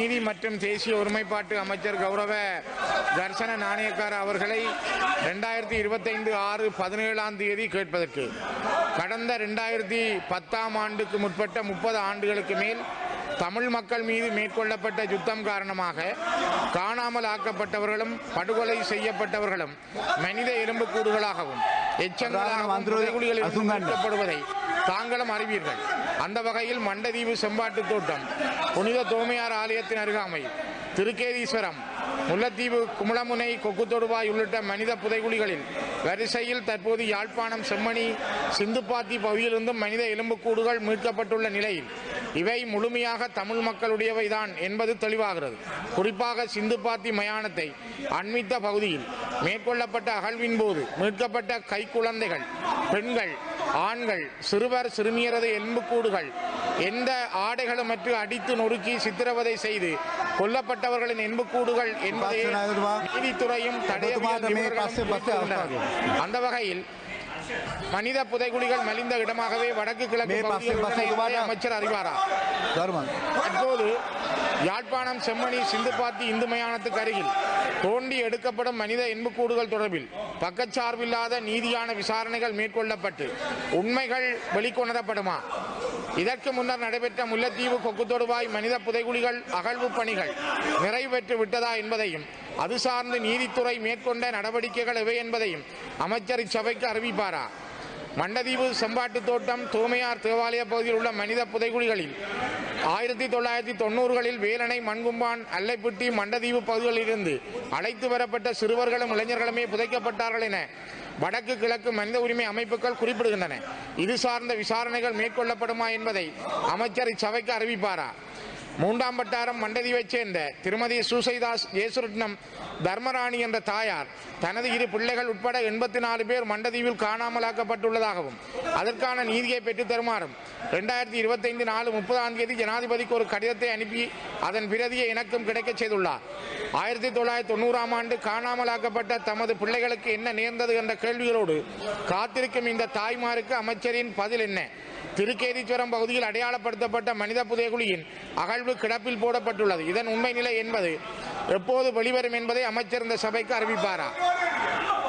நீதி மற்றும் தேசிய ஒருமைப்பாட்டு அமைச்சர் கௌரவ தர்சன நாணயக்கார அவர்களை ரெண்டாயிரத்தி இருபத்தைந்து ஆறு பதினேழாம் தேதி கேட்பதற்கு. கடந்த ரெண்டாயிரத்தி பத்தாம் ஆண்டுக்கு முற்பட்ட முப்பது ஆண்டுகளுக்கு மேல் தமிழ் மக்கள் மீது மேற்கொள்ளப்பட்ட யுத்தம் காரணமாக காணாமல் ஆக்கப்பட்டவர்களும் படுகொலை செய்யப்பட்டவர்களும் மனித எலும்புக்கூடுகளாகவும் எச்சங்களாகவும் தாங்களும் அறிவீர்கள். அந்த வகையில் மண்டதீவு செம்பாட்டு தோட்டம் புனித தோமையார் ஆலயத்தின் அருகாமை திருக்கேதீஸ்வரம் முல்லைத்தீவு குமுளமுனை கொக்குத்தொடுவாய் உள்ளிட்ட மனித புதைகுழிகளில் வரிசையில் தற்போது யாழ்ப்பாணம் செம்மணி சிந்துப்பாத்தி பகுதியிலிருந்தும் மனித எலும்புக்கூடுகள் மீட்கப்பட்டுள்ள நிலையில் இவை முழுமையாக தமிழ் மக்களுடையவைதான் என்பது தெளிவாகிறது. குறிப்பாக சிந்துப்பாத்தி மயானத்தை அண்மித்த பகுதியில் மேற்கொள்ளப்பட்ட அகழ்வின் போது மீட்கப்பட்ட கைக்குழந்தைகள் பெண்கள் ஆண்கள் சிறுவர் சிறுமியரது எலும்புக்கூடுகள் எந்த ஆடைகளுமற்று அடித்து நொறுக்கி சித்திரவதை செய்து கொல்லப்பட்டவர்களின் எலும்புக்கூடுகள் என்பதை நீதித்துறையும் குறிப்பிடுகின்றனர். அந்த வகையில் மனித புதைகுழிகள் மலிந்த இடமாகவே வடக்கு கிழக்கு அமைச்சர் அறிவாரா? தற்போது யாழ்ப்பாணம் செம்மணி சிந்துப்பாத்தி இந்து மயானத்துக்கு அருகில் தோண்டி எடுக்கப்படும் மனித எண்புக்கூடுகள் தொடர்பில் பக்கச்சார்பில்லாத நீதியான விசாரணைகள் மேற்கொள்ளப்பட்டு உண்மைகள் வெளிக்கொணரப்படுமா? இதற்கு முன்னர் நடைபெற்ற முல்லைத்தீவு கொக்குத்தொடுவாய் மனித புதைகுழிகள் அகழ்வு பணிகள் நிறைவேற்று விட்டதா என்பதையும் அது சார்ந்து நீதித்துறை மேற்கொண்ட நடவடிக்கைகள் எவை என்பதையும் அமைச்சர் இச்சபைக்கு அறிவிப்பாரா? மண்டதீவு செம்பாட்டு தோட்டம் தூமையார் தேவாலய பகுதியில் உள்ள மனித புதைகுழிகளில் ஆயிரத்தி தொள்ளாயிரத்தி தொண்ணூறுகளில் வேலணை மண்கும்பான் அல்லைப்பட்டி மண்டதீவு பகுதிகளிலிருந்து அழைத்து வரப்பட்ட சிறுவர்களும் இளைஞர்களுமே புதைக்கப்பட்டார்கள் என வடக்கு கிழக்கு மனித உரிமை அமைப்புகள் குறிப்பிடுகின்றன. இது சார்ந்த விசாரணைகள் மேற்கொள்ளப்படுமா என்பதை அமைச்சர் இச்சபைக்கு அறிவிப்பாரா? மூன்றாம் வட்டாரம் மண்டதியைச் சேர்ந்த திருமதி சூசைதாஸ் ஜேசுரட்னம் தர்மராணி என்ற தாயார். தனது இரு பிள்ளைகள் உட்பட எண்பத்தி நாலு பேர் மண்டதீவில் காணாமலாக்கப்பட்டுள்ளதாகவும் அதற்கான நீதியை பெற்றுத் தருமாறும். ரெண்டாயிரத்தி இருபத்தைந்து நாலு முப்பதாம் தேதி ஜனாதிபதிக்கு ஒரு கடிதத்தை அனுப்பி அதன் பிரதியை எனக்கும் கிடைக்கச் செய்துள்ளார். ஆயிரத்தி தொள்ளாயிரத்தி தொண்ணூறாம் ஆண்டு காணாமலாக்கப்பட்ட தமது பிள்ளைகளுக்கு என்ன நேர்ந்தது என்ற கேள்விகளோடு காத்திருக்கும் இந்த தாய்மாருக்கு அமைச்சரின் பதில் என்ன? திருக்கேதீஸ்வரம் பகுதியில் அடையாளப்படுத்தப்பட்ட மனித புதைகுழியின் அகழ்வு கிடப்பில் போடப்பட்டுள்ளது. இதன் உண்மை நிலை என்பது எப்போது வெளிவரும் என்பதை அமைச்சர் இந்த சபைக்கு அறிவிப்பாரா?